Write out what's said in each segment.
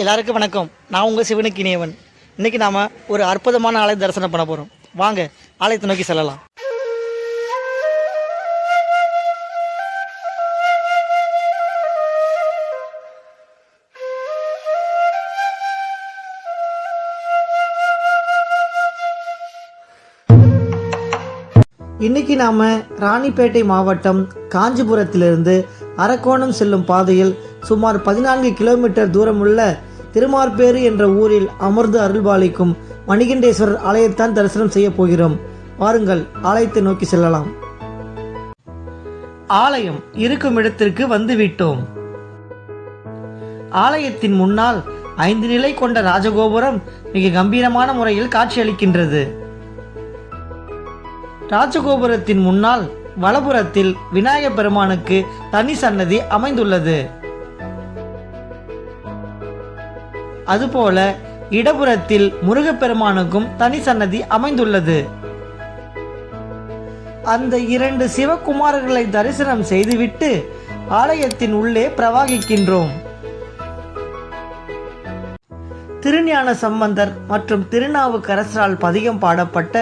எல்லாருக்கும் வணக்கம். நான் உங்கள் சிவனுக்கு இனியவன். இன்னைக்கு நாம் ஒரு அற்புதமான ஆலய தரிசனம் பண்ண போகிறோம் வாங்க ஆலயத்தை நோக்கி செல்லலாம். இன்னைக்கு நாம ராணிப்பேட்டை மாவட்டம் காஞ்சிபுரத்திலிருந்து அரக்கோணம் செல்லும் பாதையில் சுமார் பதினான்கு கிலோமீட்டர் தூரமுள்ள திருமார்பேறு என்ற ஊரில் அமர்ந்து அருள்பாலிக்கும் மணிகண்டேஸ்வரர் ஆலயத்தான் தரிசனம் செய்ய போகிறோம். வாருங்கள் ஆலயத்தை நோக்கி செல்லலாம். ஆலயம் இருக்கும் இடத்திற்கு வந்துவிட்டோம். ஆலயத்தின் முன்னால் ஐந்து நிலை கொண்ட ராஜகோபுரம் மிக கம்பீரமான முறையில் காட்சியளிக்கின்றது. ராஜகோபுரத்தின் முன்னால் வலப்புறத்தில் விநாயகப் பெருமானுக்கு தனி சன்னதி அமைந்துள்ளது. அதுபோல இடப்புறத்தில் முருகப்பெருமானுக்கும் தனி சன்னதி அமைந்துள்ளது. அந்த இரண்டு சிவகுமாரர்களை தரிசனம் செய்துவிட்டு ஆலயத்தின் உள்ளே பிரவாகிக்கின்றோம். திருஞான சம்பந்தர் மற்றும் திருநாவுக்கரசரால் பதிகம் பாடப்பட்ட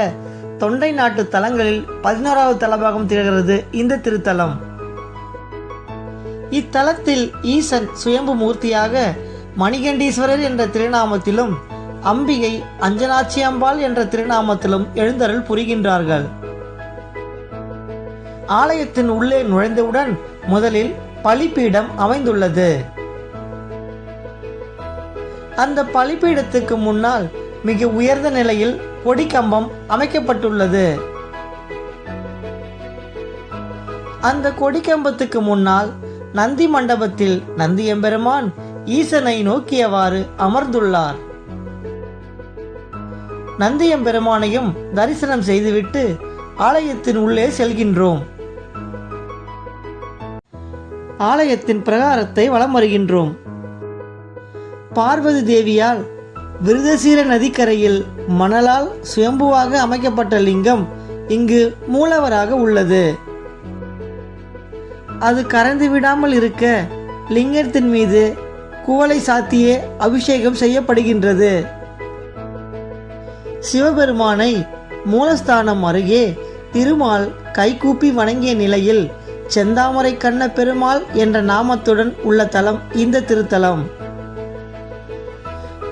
தொண்டை நாட்டு தலங்களில் பதினோராவது தலபாகம் திகழ்கிறது இந்த திருத்தலம். இத்தலத்தில் ஈசன் சுயம்பு மூர்த்தியாக மணிகண்டீஸ்வரர் என்ற திருநாமத்திலும் அம்பிகை அஞ்சனாட்சி அம்பாள் என்ற திருநாமத்திலும் எழுந்தருள் புரிகின்றார்கள். ஆலயத்தின் உள்ளே நுழைந்தவுடன் முதலில் பலிப்பீடம் அமைந்துள்ளது. அந்த பலிப்பீடத்துக்கு முன்னால் மிக உயர்ந்த நிலையில் கொடிக்கம்பம் அமைக்கப்பட்டுள்ளது. அந்த கொடிக்கம்பத்துக்கு முன்னால் நந்தி மண்டபத்தில் நந்தியம்பெருமான் ஈசனை நோக்கியவாறு அமர்ந்துள்ளார். நந்தியம் பெருமானையும் தரிசனம் செய்துவிட்டு ஆலயத்தின் உள்ளே செல்கின்றோம். ஆலயத்தின் பிரகாரத்தை வலம் வருகின்றோம் பார்வதி தேவியால் விருதசீர நதிக்கரையில் மணலால் சுயம்புவாக அமைக்கப்பட்ட லிங்கம் இங்கு மூலவராக உள்ளது. அது கரைந்து விடாமல் இருக்க லிங்கத்தின் மீது குவளை சாத்தியே அபிஷேகம் செய்யப்படுகின்றது. சிவபெருமானை மூலஸ்தானம் அருகே திருமால் கைகூப்பி வணங்கிய நிலையில் செந்தாமரை கண்ண பெருமாள் என்ற நாமத்துடன் உள்ள தலம் இந்த திருத்தலம்.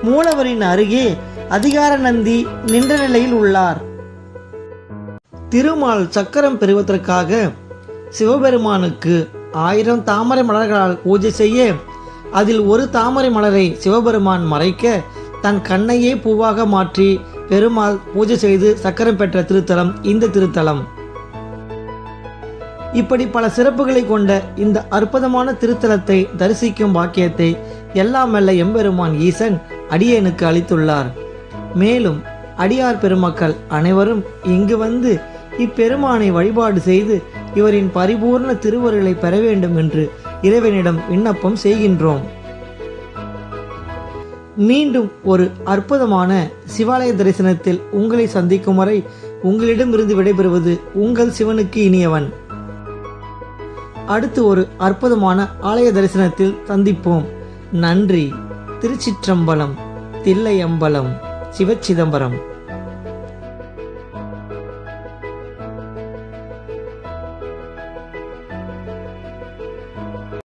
மூலவரின் அருகே அதிகார நந்தி நின்ற நிலையில் உள்ளார். திருமால் சக்கரம் பெறுவதற்காக சிவபெருமானுக்கு ஆயிரம் தாமரை மலர்களால் பூஜை செய்ய அதில் ஒரு தாமரை மலரை சிவபெருமான் மறைக்க தன் கண்ணையே பூவாக மாற்றி பெருமாள் பூஜை செய்து சக்கரம் பெற்ற திருத்தலம் இந்த திருத்தலம். இப்படி பல சிறப்புகளை கொண்ட இந்த அற்புதமான திருத்தலத்தை தரிசிக்கும் பாக்கியத்தை எல்லாம் மெல்ல எம்பெருமான் ஈசன் அடியேனுக்கு அளித்துள்ளார். மேலும் அடியார் பெருமக்கள் அனைவரும் இங்கு வந்து இப்பெருமானை வழிபாடு செய்து இவரின் பரிபூர்ண திருவருளை பெற வேண்டும் என்று இறைவனிடம் விண்ணப்பம் செய்கின்றோம். மீண்டும் ஒரு அற்புதமான சிவாலய தரிசனத்தில் உங்களை சந்திக்கும் வரை உங்களிடமிருந்து விடைபெறுவது உங்கள் சிவனுக்கு இனியவன். அடுத்து ஒரு அற்புதமான ஆலய தரிசனத்தில் சந்திப்போம். நன்றி. திருச்சிற்றம்பலம் தில்லையம்பலம் சிவச்சிதம்பரம்.